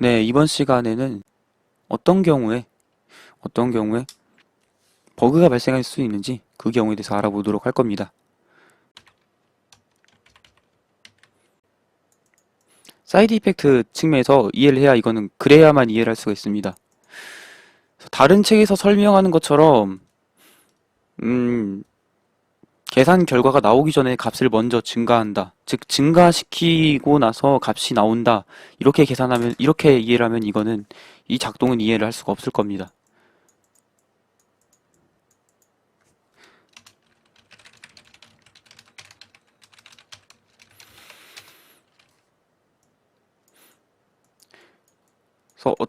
네, 이번 시간에는 어떤 경우에, 어떤 경우에 버그가 발생할 수 있는지 그 경우에 대해서 알아보도록 할 겁니다. 사이드 이펙트 측면에서 이해를 해야 이거는 그래야만 이해를 할 수가 있습니다. 다른 책에서 설명하는 것처럼, 음, 계산 결과가 나오기 전에 값을 먼저 증가한다. 즉, 증가시키고 나서 값이 나온다. 이렇게 계산하면, 이렇게 이해를 하면 이거는, 이 작동은 이해를 할 수가 없을 겁니다. 그래서, 어,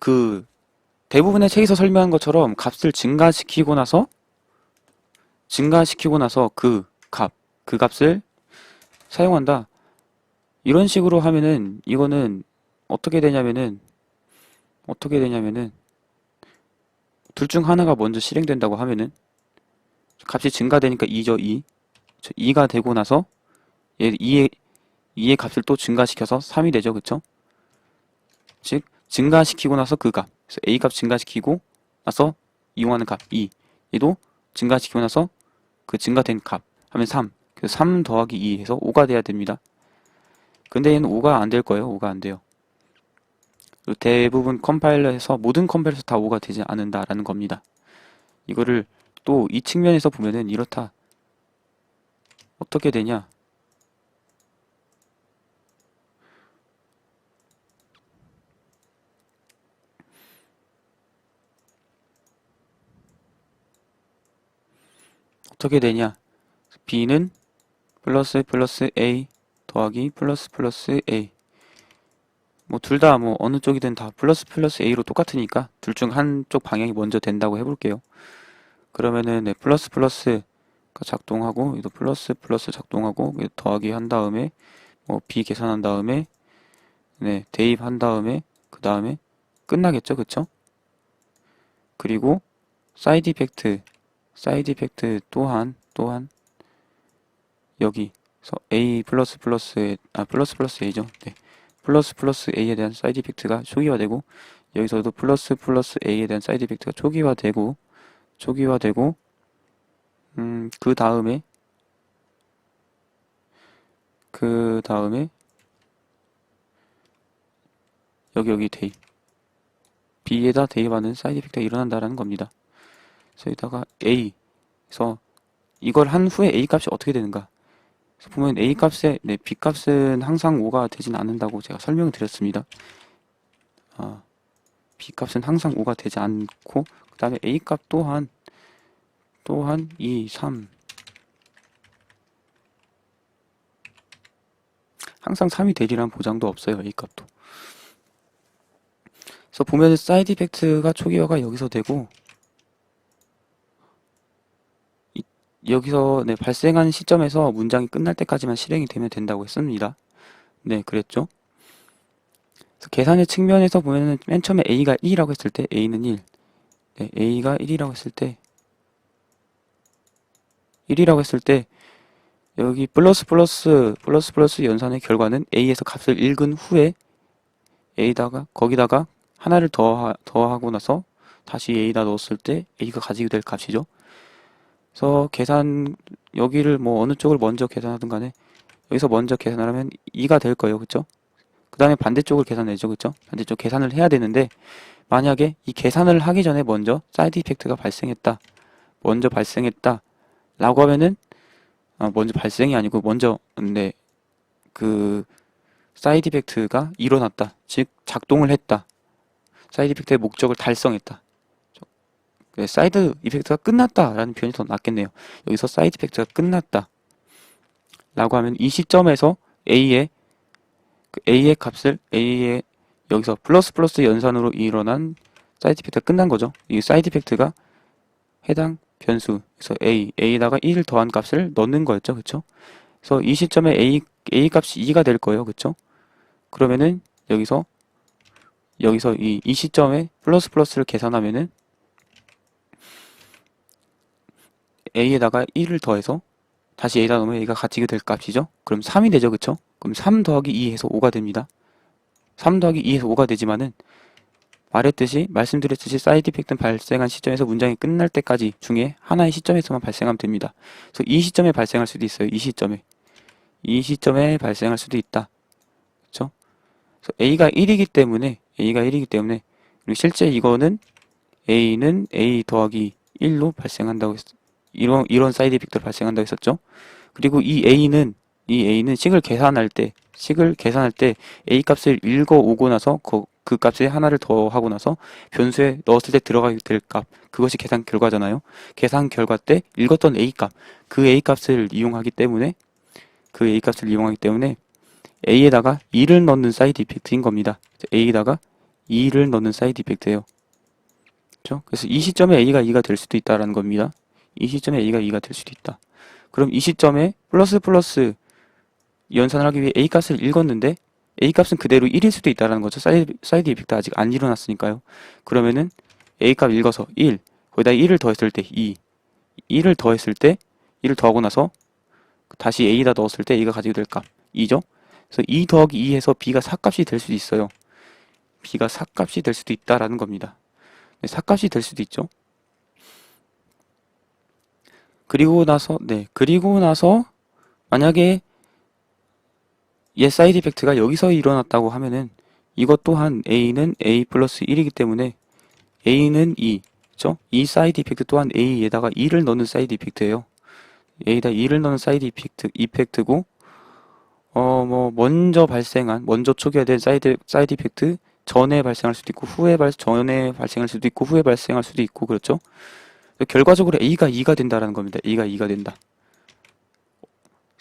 그, 대부분의 책에서 설명한 것처럼 값을 증가시키고 나서, 증가시키고 나서 그 값, 그 값을 사용한다. 이런 식으로 하면은, 이거는 어떻게 되냐면은, 어떻게 되냐면은, 둘 중 하나가 먼저 실행된다고 하면은, 값이 증가되니까 2죠, 2. 2가 되고 나서, 얘 2의, 2의 값을 또 증가시켜서 3이 되죠, 그쵸? 즉, 증가시키고 나서 그 값. 그래서 A 값 증가시키고 나서 이용하는 값 2. 얘도 증가시키고 나서 그 증가된 값 하면 3. 그래서 3 더하기 2 해서 5가 돼야 됩니다. 근데 얘는 5가 안 될 거예요. 5가 안 돼요. 대부분 컴파일러에서 모든 컴파일러에서 다 5가 되지 않는다라는 겁니다. 이거를 또 이 측면에서 보면은 이렇다. 어떻게 되냐? 어떻게 되냐? b는 플러스 플러스 a 더하기 플러스 플러스 a 뭐 둘 다 뭐 어느 쪽이든 다 플러스 플러스 a로 똑같으니까 둘 중 한쪽 방향이 먼저 된다고 해볼게요. 그러면은 네, 플러스 플러스가 작동하고 이도 플러스 플러스 작동하고 더하기 한 다음에 뭐 b 계산한 다음에 네 대입한 다음에 그 다음에 끝나겠죠, 그쵸? 그리고 사이드 이펙트 사이드 이펙트 또한 또한 여기서 a 플러스 플러스에 아 플러스 플러스 a죠. 네. 플러스 플러스 a에 대한 사이드 이펙트가 초기화되고 여기서도 플러스 플러스 a에 대한 사이드 이펙트가 초기화되고 초기화되고 음 그 다음에 그 다음에 여기 여기 대입 b에다 대입하는 사이드 이펙트가 일어난다라는 겁니다. 여기다가 a 그래서 이걸 한 후에 a 값이 어떻게 되는가? 그래서 보면 a 값에 네, b 값은 항상 5가 되진 않는다고 제가 설명을 드렸습니다. 아, b 값은 항상 5가 되지 않고 그 다음에 a 값 또한 또한 2, 3 항상 3이 되리란 보장도 없어요. a 값도. 그래서 보면 사이드 이펙트가 초기화가 여기서 되고 여기서 네, 발생한 시점에서 문장이 끝날 때까지만 실행이 되면 된다고 했습니다. 네, 그랬죠. 계산의 측면에서 보면은 맨 처음에 a가 1이라고 했을 때 a는 1. 네, a가 1이라고 했을 때 1이라고 했을 때 여기 플러스 플러스 플러스 플러스 연산의 결과는 a에서 값을 읽은 후에 a다가 거기다가 하나를 더 더하고 나서 다시 a다 넣었을 때 a가 가지게 될 값이죠. 그래서 계산 여기를 뭐 어느 쪽을 먼저 계산하든 간에 여기서 먼저 계산을 하면 2가 될 거예요. 그쵸? 그 다음에 반대쪽을 계산해죠. 그쵸? 반대쪽 계산을 해야 되는데 만약에 이 계산을 하기 전에 먼저 사이드 이펙트가 발생했다. 먼저 발생했다. 라고 하면은 아, 먼저 발생이 아니고 먼저 근데 그 사이드 이펙트가 일어났다. 즉 작동을 했다. 사이드 이펙트의 목적을 달성했다. 네, 사이드 이펙트가 끝났다라는 표현이 더 낫겠네요. 여기서 사이드 이펙트가 끝났다. 라고 하면 이 시점에서 A의 그 A의 값을 A의 여기서 플러스 플러스 연산으로 일어난 사이드 이펙트가 끝난 거죠. 이 사이드 이펙트가 해당 변수 그래서 A, A에다가 1을 더한 값을 넣는 거였죠. 그쵸? 그래서 이 시점에 A, A 값이 2가 될 거예요. 그쵸? 그러면은 여기서 여기서 이, 이 시점에 플러스 플러스를 계산하면은 a에다가 1을 더해서 다시 a에다 넣으면 a가 가지게 될 값이죠. 그럼 3이 되죠. 그쵸? 그럼 3 더하기 2 해서 5가 됩니다. 3 더하기 2에서 5가 되지만은 말했듯이 말씀드렸듯이 사이드 이펙트는 발생한 시점에서 문장이 끝날 때까지 중에 하나의 시점에서만 발생하면 됩니다. 그래서 이 시점에 발생할 수도 있어요. 이 시점에. 이 시점에 발생할 수도 있다. 그렇죠? 그래서 A가 1이기 때문에 A가 1이기 때문에 그리고 실제 이거는 A는 A 더하기 1로 발생한다고 했 이런 이런 사이드 이펙트로 발생한다고 했었죠. 그리고 이 A는 이 A는 식을 계산할 때 식을 계산할 때 A 값을 읽어 오고 나서 그, 그 값에 하나를 더 하고 나서 변수에 넣었을 때 들어가게 될 값 그것이 계산 결과잖아요. 계산 결과 때 읽었던 A 값 그 A 값을 이용하기 때문에 그 A 값을 이용하기 때문에 A에다가 2를 넣는 사이드 이펙트인 겁니다. A에다가 2를 넣는 사이드 이펙트예요. 그렇죠? 그래서 이 시점에 A가 2가 될 수도 있다라는 겁니다. 이 시점에 A가 2가 될 수도 있다. 그럼 이 시점에 플러스 플러스 연산을 하기 위해 A 값을 읽었는데 A 값은 그대로 1일 수도 있다라는 거죠. 사이드, 사이드 이펙트 아직 안 일어났으니까요. 그러면은 A 값 읽어서 1, 거기다 1을 더했을 때 2, 1을 더했을 때 1을 더하고 나서 다시 A에다 넣었을 때 A가 가지고 될 값 2죠. 그래서 2 더하기 2에서 B가 4값이 될 수도 있어요. B가 4값이 될 수도 있다라는 겁니다. 네, 4값이 될 수도 있죠. 그리고 나서 네 그리고 나서 만약에 얘 사이드 이펙트가 여기서 일어났다고 하면은 이것 또한 A는 A 플러스 1이기 때문에 A는 2, 그죠? 이 사이드 이펙트 또한 A에다가 2를 넣는 사이드 이펙트예요. A에다 2를 넣는 사이드 이펙트, 이펙트고 어 뭐 먼저 발생한 먼저 초기화된 사이드 사이드 이펙트 전에 발생할 수도 있고 후에 발 전에 발생할 수도 있고 후에 발생할 수도 있고 그렇죠? 결과적으로 A가 2가 된다라는 겁니다. A가 2가 된다.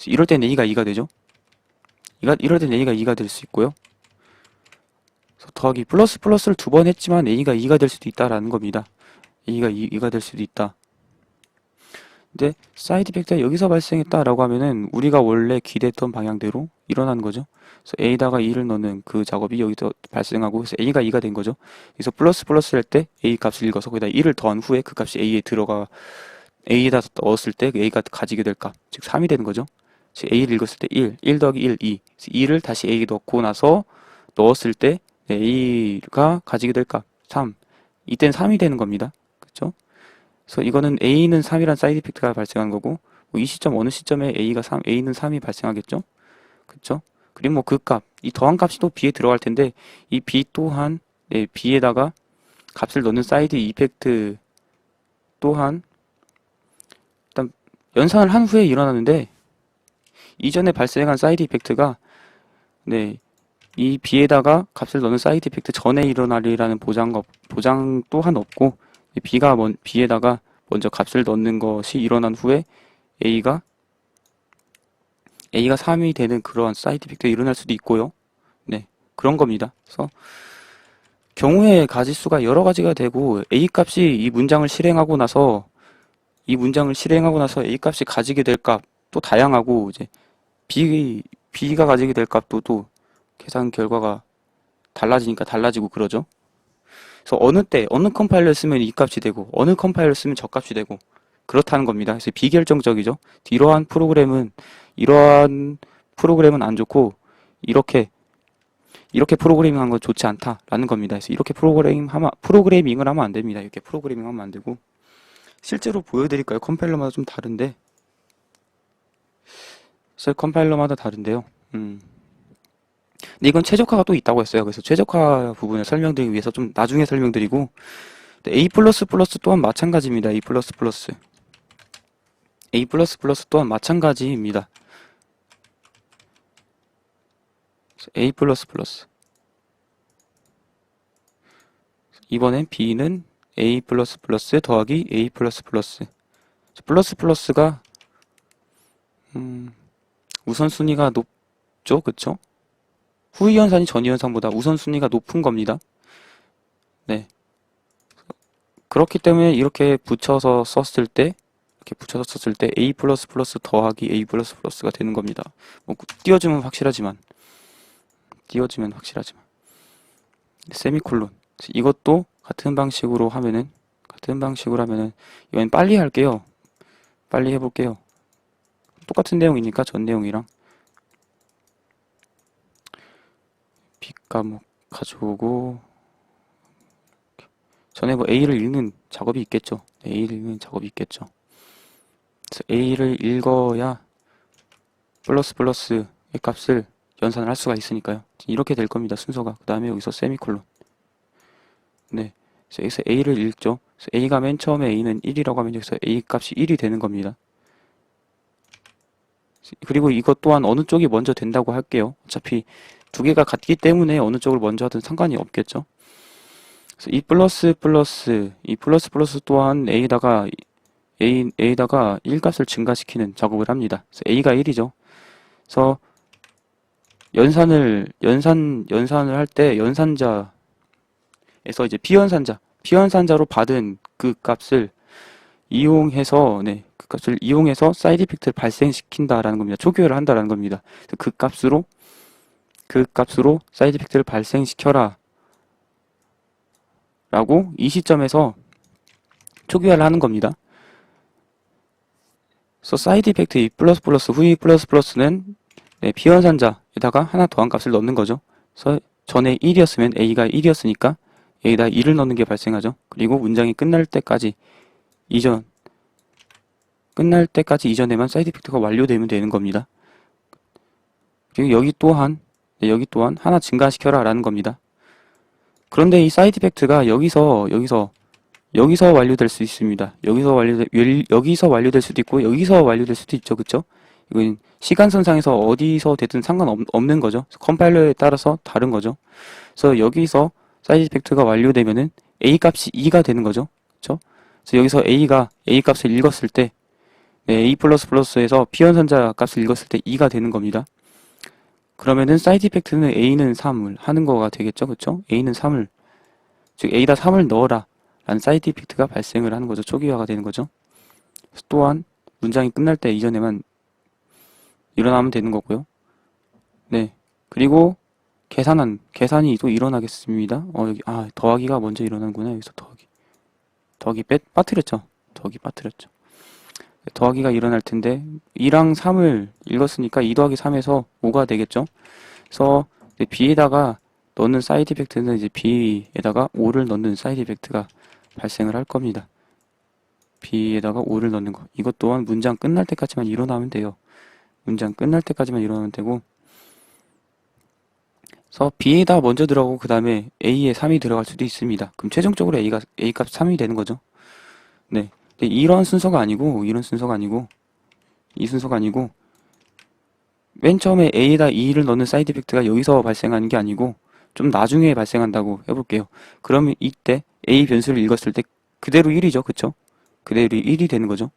이럴 땐 A가 2가 되죠. 이럴 땐 A가 2가 될 수 있고요. 더하기 플러스 플러스를 두 번 했지만 A가 2가 될 수도 있다라는 겁니다. A가 2, 2가 될 수도 있다. 근데 사이드 이펙트가 여기서 발생했다라고 하면은 우리가 원래 기대했던 방향대로 일어나는 거죠. 그래서 A다가 2를 넣는 그 작업이 여기서 발생하고 그래서 A가 2가 된 거죠. 그래서 플러스 플러스 할 때 A 값을 읽어서 거기다 2를 더한 후에 그 값이 A에 들어가 A에다 넣었을 때 A가 가지게 될 값, 즉 3이 되는 거죠. 즉 A를 읽었을 때 1, 1 더하기 1, 2. 2를 다시 A에 넣고 나서 넣었을 때 A가 가지게 될 값, 3. 이땐 3이 되는 겁니다. 그렇죠? 그래서 이거는 A는 3이란 사이드 이펙트가 발생한 거고 뭐 이 시점 어느 시점에 A가 3, A는 3이 발생하겠죠? 그렇죠? 그리고 뭐 그 값, 이 더한 값이 또 B에 들어갈 텐데 이 B 또한 네, B에다가 값을 넣는 사이드 이펙트 또한 일단 연산을 한 후에 일어나는데 이전에 발생한 사이드 이펙트가 네, 이 B에다가 값을 넣는 사이드 이펙트 전에 일어나리라는 보장 보장 또한 없고 B가 먼 B에다가 먼저 값을 넣는 것이 일어난 후에 A가 A가 3이 되는 그러한 사이드 이펙트가 일어날 수도 있고요. 네, 그런 겁니다. 그래서 경우의 가지수가 여러 가지가 되고 A 값이 이 문장을 실행하고 나서 이 문장을 실행하고 나서 A 값이 가지게 될 값 또 다양하고 이제 B B가 가지게 될 값도 또 계산 결과가 달라지니까 달라지고 그러죠. 그래서 어느 때 어느 컴파일러 쓰면 이 값이 되고 어느 컴파일러 쓰면 저 값이 되고 그렇다는 겁니다. 그래서 비결정적이죠. 이러한 프로그램은 이러한 프로그램은 안 좋고 이렇게 이렇게 프로그래밍 하는 건 좋지 않다라는 겁니다. 그래서 이렇게 프로그래밍 하면 프로그래밍을 하면 안 됩니다. 이렇게 프로그래밍 하면 안 되고 실제로 보여드릴까요? 컴파일러마다 좀 다른데 셀 컴파일러마다 다른데요. 음. 근데 이건 최적화가 또 있다고 했어요. 그래서 최적화 부분을 설명드리기 위해서 좀 나중에 설명드리고 A++ 또한 마찬가지입니다. A++ A++ 또한 마찬가지입니다. A++ 이번엔 B는 A++ 더하기 A++ 플러스 플러스가 음, 우선순위가 높죠, 그쵸? 후이현상이 전이현상보다 우선순위가 높은 겁니다. 네. 그렇기 때문에 이렇게 붙여서 썼을 때 이렇게 붙여서 썼을 때 a 더하기 a 플러스 플러스가 되는 겁니다. 뭐 띄워주면 확실하지만 띄워주면 확실하지만 세미콜론 이것도 같은 방식으로 하면은 같은 방식으로 하면은 이건 빨리 할게요. 빨리 해볼게요. 똑같은 내용이니까 전 내용이랑 B 과목 가져오고 전에 뭐 A를 읽는 작업이 있겠죠. A를 읽는 작업이 있겠죠. 그래서 A를 읽어야 플러스 플러스의 값을 연산을 할 수가 있으니까요. 이렇게 될 겁니다. 순서가. 그 다음에 여기서 세미콜론. 네. 그래서 A를 읽죠. 그래서 A가 맨 처음에 A는 1이라고 하면 여기서 A 값이 1이 되는 겁니다. 그리고 이것 또한 어느 쪽이 먼저 된다고 할게요. 어차피 두 개가 같기 때문에 어느 쪽을 먼저 하든 상관이 없겠죠. 그래서 이 플러스 플러스 이 플러스 플러스 또한 A다가 A, A다가 1값을 증가시키는 작업을 합니다. 그래서 A가 1이죠. 그래서 연산을 연산 연산을 할 때 연산자에서 이제 비연산자 비연산자로 받은 그 값을 이용해서 네, 그 값을 이용해서 사이드 이펙트를 발생시킨다라는 겁니다. 초기화를 한다라는 겁니다. 그 값으로 그 값으로 사이드 이펙트를 발생시켜라 라고 이 시점에서 초기화를 하는 겁니다. 그래서 사이드 이펙트 이 플러스 플러스 후이 플러스 플러스는 네, 비연산자에다가 하나 더한 값을 넣는 거죠. 그래서 전에 1이었으면 A가 1이었으니까 여기다 2를 넣는 게 발생하죠. 그리고 문장이 끝날 때까지 이전 끝날 때까지 이전에만 사이드 이펙트가 완료되면 되는 겁니다. 그리고 여기 또한 네, 여기 또한 하나 증가시켜라 라는 겁니다. 그런데 이 사이드 이펙트가 여기서 여기서 여기서 완료될 수 있습니다. 여기서 완료 여기서 완료될 수도 있고 여기서 완료될 수도 있죠. 그쵸? 이건 시간선상에서 어디서 되든 상관없는 거죠. 컴파일러에 따라서 다른 거죠. 그래서 여기서 사이드 이펙트가 완료되면은 A 값이 2가 되는 거죠. 그쵸? 그래서 여기서 A가 A 값을 읽었을 때 네, A 플러스 플러스에서 피연산자 값을 읽었을 때 2가 되는 겁니다. 그러면은 사이드 이펙트는 A는 3을 하는 거가 되겠죠. 그쵸? A는 3을 즉 A다 3을 넣어라 라는 사이드 이펙트가 발생을 하는 거죠. 초기화가 되는 거죠. 또한 문장이 끝날 때 이전에만 일어나면 되는 거고요. 네. 그리고 계산한 계산이 또 일어나겠습니다. 어 여기 아 더하기가 먼저 일어나는구나. 여기서 더하기. 더하기 빼 빠뜨렸죠. 더하기 빠뜨렸죠. 더하기가 일어날 텐데 2랑 3을 읽었으니까 2 더하기 3에서 5가 되겠죠. 그래서 B에다가 넣는 사이드 이펙트는 이제 B에다가 5를 넣는 사이드 이펙트가 발생을 할 겁니다. B에다가 5를 넣는 거. 이것 또한 문장 끝날 때까지만 일어나면 돼요. 문장 끝날 때까지만 일어나면 되고 그래서 B에다 먼저 들어가고 그 다음에 A에 3이 들어갈 수도 있습니다. 그럼 최종적으로 A가 A 값 3이 되는 거죠. 네. 근데 이런 순서가 아니고 이런 순서가 아니고 이 순서가 아니고 맨 처음에 A에다 2를 넣는 사이드 이펙트가 여기서 발생하는 게 아니고 좀 나중에 발생한다고 해볼게요. 그러면 이때 A 변수를 읽었을 때 그대로 1이죠. 그쵸? 그대로 1이 되는 거죠.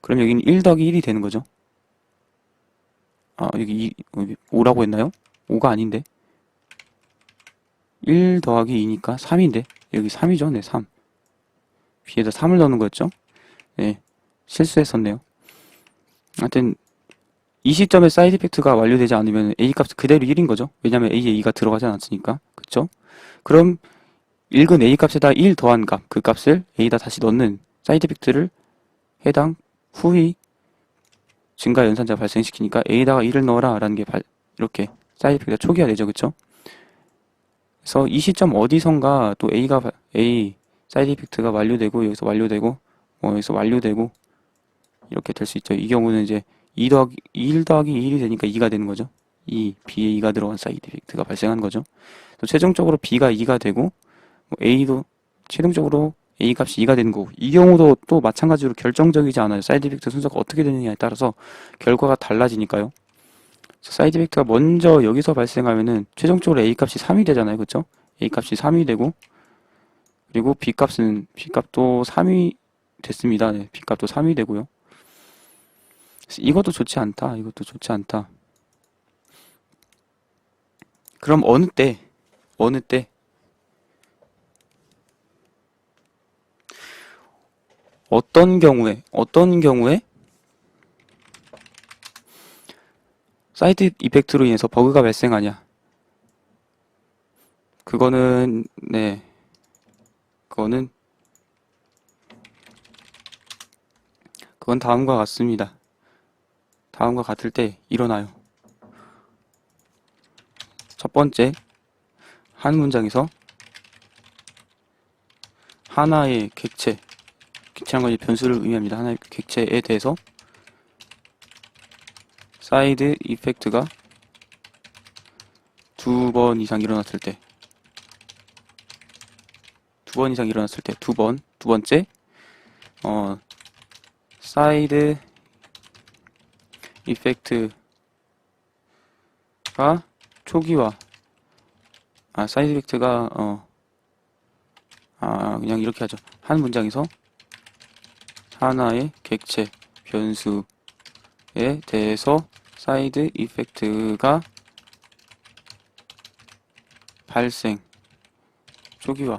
그럼 여기는 1 더하기 1이 되는 거죠. 아, 여기 2, 5라고 했나요? 5가 아닌데. 1 더하기 2니까 3인데. 여기 3이죠. 네, 3. B에다 3을 넣는 거였죠. 네, 실수했었네요. 하여튼 이 시점에 사이드 이펙트가 완료되지 않으면 A 값 그대로 1인 거죠. 왜냐면 A에 2가 들어가지 않았으니까. 그쵸? 그럼 읽은 A 값에다 1 더한 값, 그 값을 A에다 다시 넣는 사이드 이펙트를 해당 후위 증가 연산자 발생시키니까 A에다가 1을 넣어라 라는 게 발, 이렇게 사이드 이펙트가 초기화 되죠. 그쵸? 그래서 이 시점 어디선가 또 A가 A 사이드 이펙트가 완료되고 여기서 완료되고 뭐 여기서 완료되고 이렇게 될 수 있죠. 이 경우는 이제 2 더하기 1 더하기 1이 되니까 2가 되는 거죠. 2, B에 2가 들어간 사이드 이펙트가 발생한 거죠. 또 최종적으로 B가 2가 되고 뭐 A도 최종적으로 A 값이 2가 되는 거고 이 경우도 또 마찬가지로 결정적이지 않아요. 사이드 이펙트 순서가 어떻게 되느냐에 따라서 결과가 달라지니까요. 사이드 이펙트가 먼저 여기서 발생하면은 최종적으로 A 값이 3이 되잖아요. 그쵸? A 값이 3이 되고 그리고 B 값은 B 값도 3이 됐습니다. 네, B 값도 3이 되고요. 이것도 좋지 않다. 이것도 좋지 않다. 그럼 어느 때, 어느 때, 어떤 경우에, 어떤 경우에 사이드 이펙트로 인해서 버그가 발생하냐? 그거는, 네, 그 거는, 그건 다음과 같습니다. 다음과 같을 때 일어나요. 첫 번째, 한 문장에서 하나의 객체, 객체란 건 변수를 의미합니다. 하나의 객체에 대해서 사이드 이펙트가 두 번 이상 일어났을 때, 두 번 이상 일어났을 때, 두 번, 두 번째, 어, 사이드 이펙트가 초기화, 아, 사이드 이펙트가, 어, 아, 그냥 이렇게 하죠. 한 문장에서 하나의 객체, 변수에 대해서 사이드 이펙트가 발생, 초기화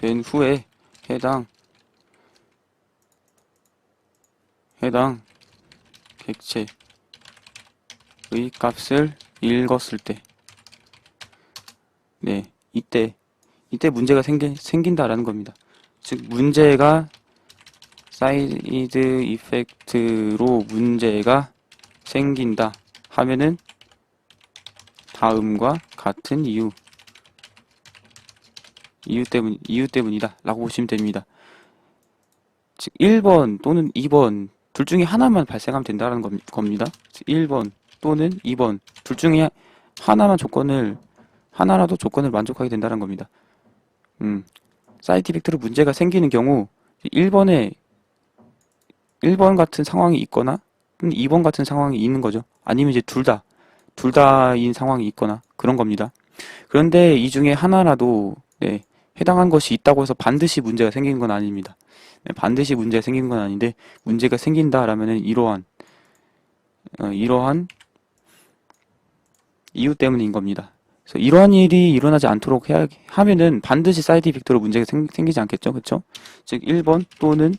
된 후에 해당 해당 객체의 값을 읽었을 때, 네, 이때, 이때 문제가 생긴, 생긴다라는 겁니다. 즉, 문제가 사이드 이펙트로 문제가 생긴다 하면은 다음과 같은 이유, 이유 때문, 이유 때문이다 라고 보시면 됩니다. 즉, 1번 또는 2번 둘 중에 하나만 발생하면 된다는 겁니다. 1번 또는 2번 둘 중에 하나만 조건을 하나라도 조건을 만족하게 된다는 겁니다. 음, 사이트 이펙트로 문제가 생기는 경우 1번에 1번 같은 상황이 있거나 2번 같은 상황이 있는 거죠. 아니면 이제 둘 다, 둘 다인 상황이 있거나 그런 겁니다. 그런데 이 중에 하나라도 네, 해당한 것이 있다고 해서 반드시 문제가 생기는 건 아닙니다. 네, 반드시 문제가 생기는 건 아닌데 문제가 생긴다라면은 이러한 어, 이러한 이유 때문인 겁니다. 그래서 이러한 일이 일어나지 않도록 해야 하면은 반드시 사이드 이펙터로 문제가 생, 생기지 않겠죠, 그렇죠? 즉 1번 또는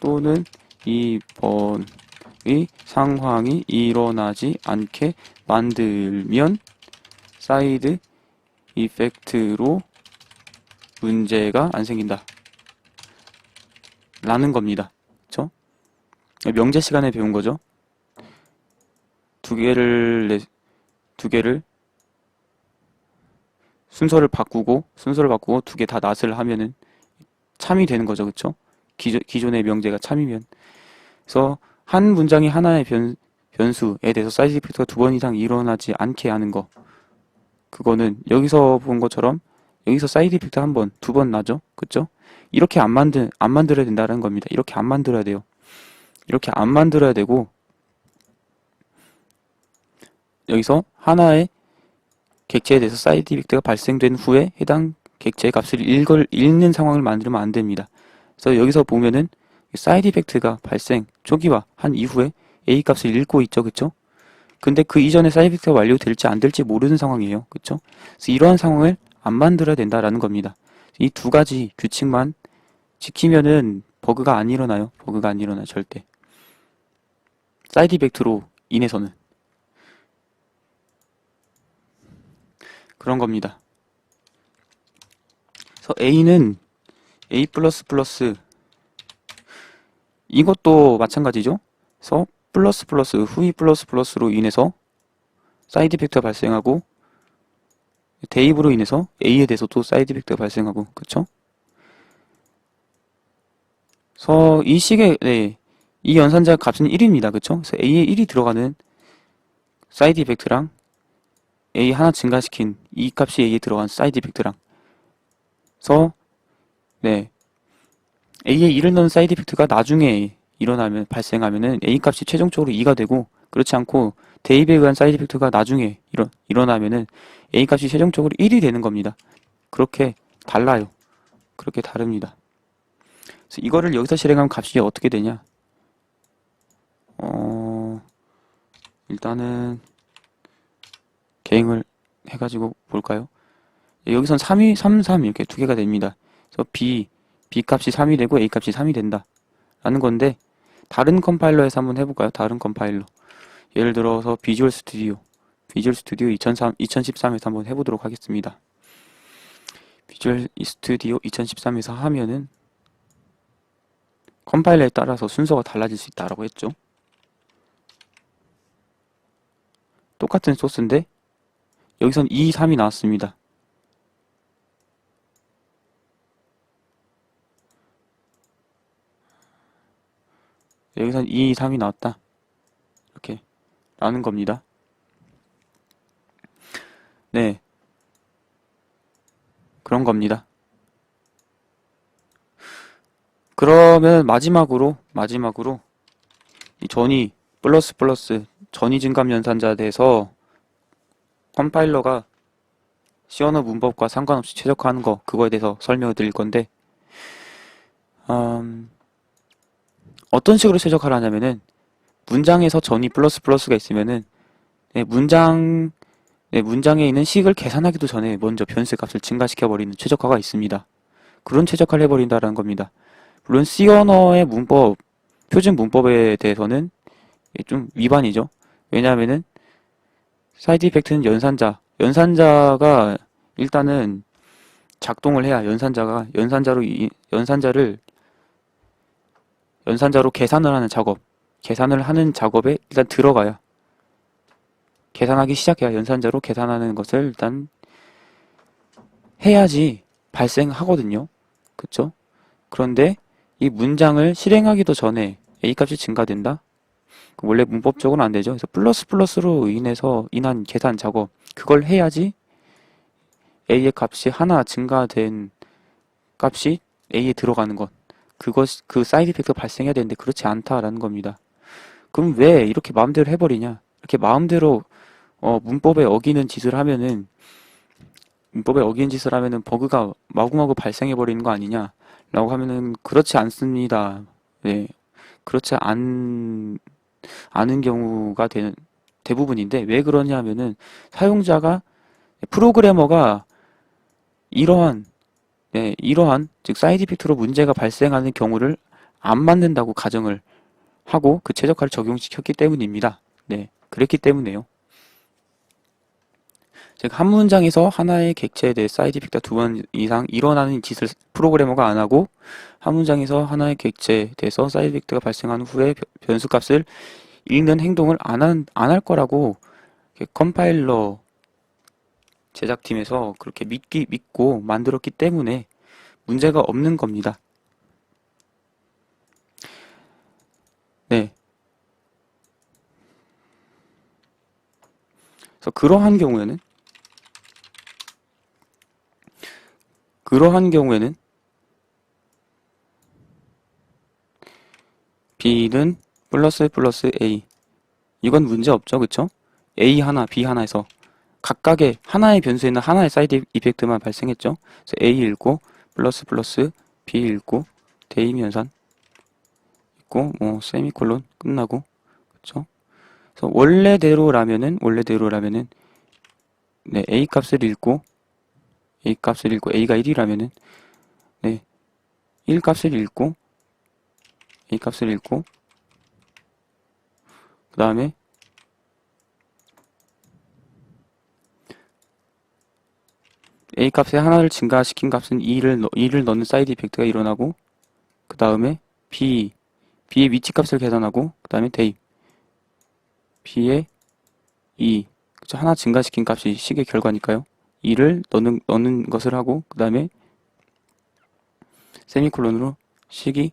또는 2번의 상황이 일어나지 않게 만들면 사이드 이펙트로 문제가 안 생긴다. 라는 겁니다. 그쵸? 명제 시간에 배운 거죠. 두 개를, 내- 두 개를 순서를 바꾸고, 순서를 바꾸고 두 개 다 낫을 하면은 참이 되는 거죠. 그쵸? 기존, 기존의 명제가 참이면. 그래서 한 문장이 하나의 변, 변수에 대해서 사이즈 이펙트가 두 번 이상 일어나지 않게 하는 거. 그거는 여기서 본 것처럼 여기서 사이드 이펙트 한 번, 두 번 나죠? 그쵸? 이렇게 안 만들, 안 만들어야 된다는 겁니다. 이렇게 안 만들어야 돼요. 이렇게 안 만들어야 되고, 여기서 하나의 객체에 대해서 사이드 이펙트가 발생된 후에 해당 객체의 값을 읽을, 읽는 상황을 만들면 안 됩니다. 그래서 여기서 보면은 사이드 이펙트가 발생, 초기화 한 이후에 A 값을 읽고 있죠. 그쵸? 근데 그 이전에 사이드 이펙트가 완료될지 안 될지 모르는 상황이에요. 그쵸? 그래서 이러한 상황을 안 만들어야 된다라는 겁니다. 이 두 가지 규칙만 지키면은 버그가 안 일어나요. 버그가 안 일어나요. 절대. 사이드 이펙트로 인해서는. 그런 겁니다. 그래서 A는 A 이것도 마찬가지죠. 그래서 플러스 플러스 후이 플러스 플러스로 인해서 사이드 이펙트가 발생하고 대입으로 인해서 A에 대해서도 사이드 이펙트가 발생하고 그쵸? 그래서 이 식의 네, 이 연산자 값은 1입니다. 그쵸? 그래서 A에 1이 들어가는 사이드 이펙트랑 A 하나 증가시킨 이 값이 A에 들어간 사이드 이펙트랑 그래서 네 A에 1을 넣은 사이드 이펙트가 나중에 일어나면 발생하면은 A 값이 최종적으로 2가 되고 그렇지 않고 대입에 의한 사이드 이펙트가 나중에 일어, 일어나면은 A 값이 최종적으로 1이 되는 겁니다. 그렇게 달라요. 그렇게 다릅니다. 그래서 이거를 여기서 실행하면 값이 어떻게 되냐? 어, 일단은 개행을 해가지고 볼까요? 예, 여기선 3이, 3, 3 이렇게 두 개가 됩니다. 그래서 B, B 값이 3이 되고 A 값이 3이 된다. 라는 건데, 다른 컴파일러에서 한번 해볼까요? 다른 컴파일러. 예를 들어서 비주얼 스튜디오. 비주얼 스튜디오 2003, 2013에서 한번 해보도록 하겠습니다. 비주얼 스튜디오 2013에서 하면은 컴파일러에 따라서 순서가 달라질 수 있다라고 했죠. 똑같은 소스인데 여기선 2, 3이 나왔습니다. 여기선 2, 3이 나왔다. 라는 겁니다. 네. 그런 겁니다. 그러면 마지막으로 마지막으로 이 전이 플러스 플러스 전이 증감 연산자에 대해서 컴파일러가 언어 문법과 상관없이 최적화하는 거 그거에 대해서 설명을 드릴 건데 음, 어떤 식으로 최적화를 하냐면은 문장에서 전이 플러스 플러스가 있으면은 네, 문장 네, 문장에 있는 식을 계산하기도 전에 먼저 변수 값을 증가시켜 버리는 최적화가 있습니다. 그런 최적화를 해버린다는 겁니다. 물론 C 언어의 문법 표준 문법에 대해서는 좀 위반이죠. 왜냐하면은 사이드 이펙트는 연산자, 연산자가 일단은 작동을 해야 연산자가 연산자로 이- 연산자를 연산자로 계산을 하는 작업, 계산을 하는 작업에 일단 들어가야 계산하기 시작해야 연산자로 계산하는 것을 일단 해야지 발생하거든요. 그쵸? 그런데 이 문장을 실행하기도 전에 A 값이 증가된다? 그 원래 문법적으로는 안 되죠. 그래서 플러스 플러스로 인해서 인한 계산 작업 그걸 해야지 A의 값이 하나 증가된 값이 A에 들어가는 것 그것 그 사이드 이펙트가 발생해야 되는데 그렇지 않다라는 겁니다. 그럼 왜 이렇게 마음대로 해버리냐? 이렇게 마음대로 어, 문법에 어기는 짓을 하면은 문법에 어기는 짓을 하면은 버그가 마구마구 발생해 버리는 거 아니냐라고 하면은 그렇지 않습니다. 네, 그렇지 않 않은 경우가 되는 대부분인데 왜 그러냐 하면은 사용자가 프로그래머가 이러한 네, 이러한 즉 사이드 이펙트로 문제가 발생하는 경우를 안 만든다고 가정을 하고 그 최적화를 적용시켰기 때문입니다. 네, 그랬기 때문에요. 즉 한 문장에서 하나의 객체에 대해 사이드 이펙트가 두번 이상 일어나는 짓을 프로그래머가 안 하고 한 문장에서 하나의 객체에 대해서 사이드 이펙트가 발생한 후에 변- 변수 값을 읽는 행동을 안 한, 안 할 거라고 컴파일러 제작팀에서 그렇게 믿기, 믿고 만들었기 때문에 문제가 없는 겁니다. 네. 그래서 그러한 경우에는 그러한 경우에는 B는 플러스 플러스 A 이건 문제 없죠 그쵸? A 하나 B 하나에서 각각의 하나의 변수에는 하나의 사이드 이펙트만 발생했죠 그래서 A 읽고 플러스 플러스 B 읽고 대임 연산 있고 뭐 세미콜론 끝나고 그쵸? 그래서 원래대로라면은 원래대로라면은 네 A 값을 읽고 A 값을 읽고 A가 1이라면은 네 1 값을 읽고 A 값을 읽고 그 다음에 A 값에 하나를 증가시킨 값은 2를, 넣, 2를 넣는 사이드 이펙트가 일어나고 그 다음에 B B의 위치 값을 계산하고 그 다음에 대입 B의 2 그쵸? 하나 증가시킨 값이 식의 결과니까요 2를 넣는, 넣는 것을 하고 그 다음에 세미콜론으로 식이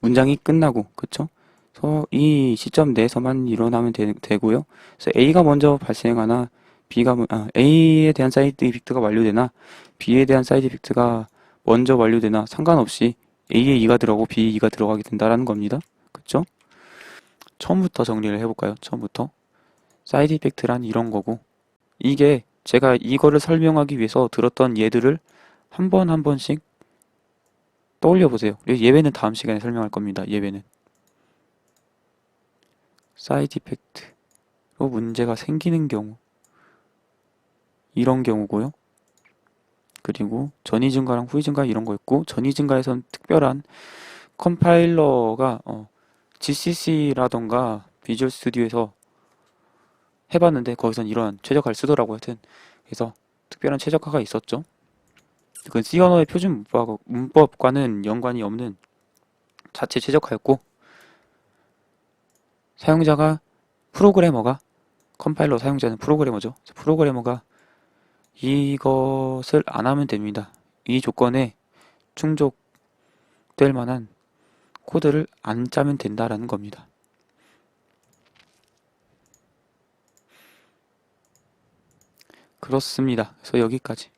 문장이 끝나고 그쵸? 그래서 이 시점 내에서만 일어나면 되, 되고요. 그래서 A가 먼저 발생하나 B가 먼- 아, A에 대한 사이드 이펙트가 완료되나 B에 대한 사이드 이펙트가 먼저 완료되나 상관없이 A에 2가 들어가고 B에 2가 들어가게 된다라는 겁니다. 그쵸? 처음부터 정리를 해볼까요? 처음부터 사이드 이펙트란 이런 거고 이게 제가 이거를 설명하기 위해서 들었던 예들을 한번한 번씩 떠올려 보세요. 예외는 다음 시간에 설명할 겁니다. 예외는. 사이드 이펙트로 문제가 생기는 경우 이런 경우고요. 그리고 전이 증가랑 후이 증가 이런 거 있고 전이 증가에선 특별한 컴파일러가 어, GCC라던가 비주얼 스튜디오에서 해봤는데 거기선 이런 최적화를 쓰더라고요. 하여튼 그래서 특별한 최적화가 있었죠. 그건 C 언어의 표준 문법과- 문법 과는 연관이 없는 자체 최적화였고 사용자가 프로그래머가 컴파일러 사용자는 프로그래머죠. 프로그래머가 이것을 안 하면 됩니다. 이 조건에 충족될 만한 코드를 안 짜면 된다라는 겁니다. 그렇습니다. 그래서 여기까지.